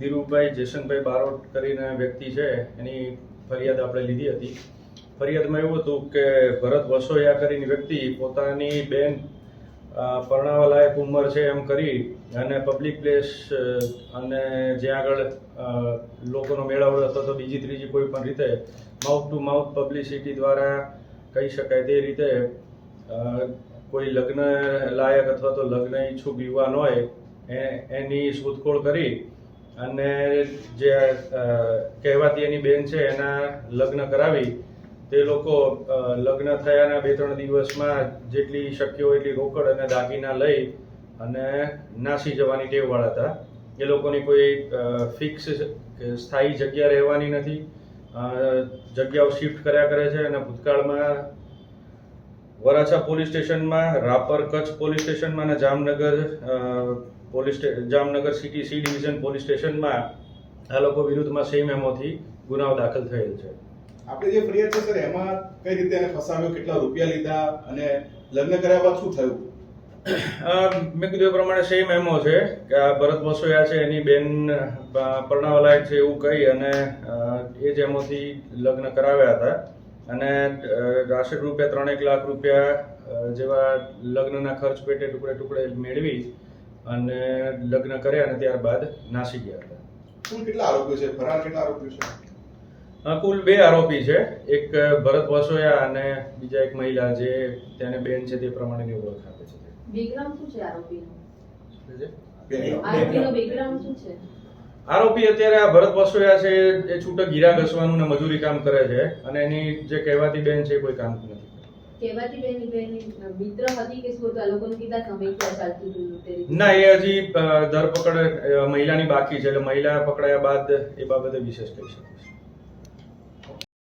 ધીરુભાઈ જયશંકભાઈ બારોટ કરીને વ્યક્તિ છે, એની ફરિયાદ આપણે લીધી હતી. ફરિયાદમાં એવું હતું કે ભરત વસોયા કરીને વ્યક્તિ પોતાની બેન પરણાવા લાયક ઉંમર છે એમ કરી અને પબ્લિક પ્લેસ અને જ્યાં આગળ લોકોનો મેળાવડો હતો તો બીજી ત્રીજી કોઈ પણ રીતે માઉથ ટુ માઉથ પબ્લિસિટી દ્વારા કહી શકાય તે રીતે કોઈ લગ્ન લાયક અથવા તો લગ્ન ઈચ્છુક યુવાન હોય એની શોધખોળ કરી અને જે કહેવાતી એની બેન છે એના લગ્ન કરાવી. તે લોકો લગ્ન થયાના બે ત્રણ દિવસમાં જેટલી શક્ય હોય એટલી રોકડ અને દાગીના લઈ અને નાસી જવાની ટેવવાળા હતા. એ લોકોની કોઈ ફિક્સ સ્થાયી જગ્યા રહેવાની નથી. જગ્યાઓ શિફ્ટ કર્યા કરે છે અને ભૂતકાળમાં વરાછા પોલીસ સ્ટેશનમાં, રાપર કચ્છ પોલીસ સ્ટેશનમાં અને Jamnagar police Jamnagar city C division police સ્ટેશનમાં આ લોકો વિરુદ્ધમાં સેમ એમોથી ગુનાઓ દાખલ થયેલ છે. આપણે જે ફરિયાદ છે સર એમાં કઈ રીતે એને ફસાવ્યો કેટલા રૂપિયા લીધા અને લગ્ન કર્યા બાદ શું થયું? મેં કીધું એ પ્રમાણે સેમ એમો છે કે આ ભરત વસોયા છે એની બેન પરણાવાલાયક છે એવું કહી અને એ જ એમોથી લગ્ન કરાવ્યા હતા. અને અ, રાશિક રૂપિયા ત્રણેક લાખ રૂપિયા જેવા લગ્નના ખર્ચ પેટે ટુકડે ટુકડે મેળવી અને લગ્ન કર્યા અને ત્યારબાદ નાસી ગયા હતા. કુલ કેટલા આરોપીઓ છે? ફરાર કેટલા આરોપીઓ છે? કુલ બે આરોપી છે. એક ભરત વસોયા અને બીજા એક મહિલા જે તેને બેન છે તે પ્રમાણેની ઓળખ આપે છે. બેકગ્રાઉન્ડ શું છે આરોપીનો બેકગ્રાઉન્ડ શું છે? આરોપી અત્યારે આ ભરત વસોયા છે એ છૂટક હીરા ઘસવાનું ને મજૂરી કામ કરે છે અને એની જે કહેવાતી બેન છે એ કોઈ કામ નથી. કહેવાતી મિત્ર હતી કે ના, એ હજી ધરપકડ મહિલાની બાકી છે. એટલે મહિલા પકડાયા બાદ એ બાબતે વિશેષ કહી શકીશ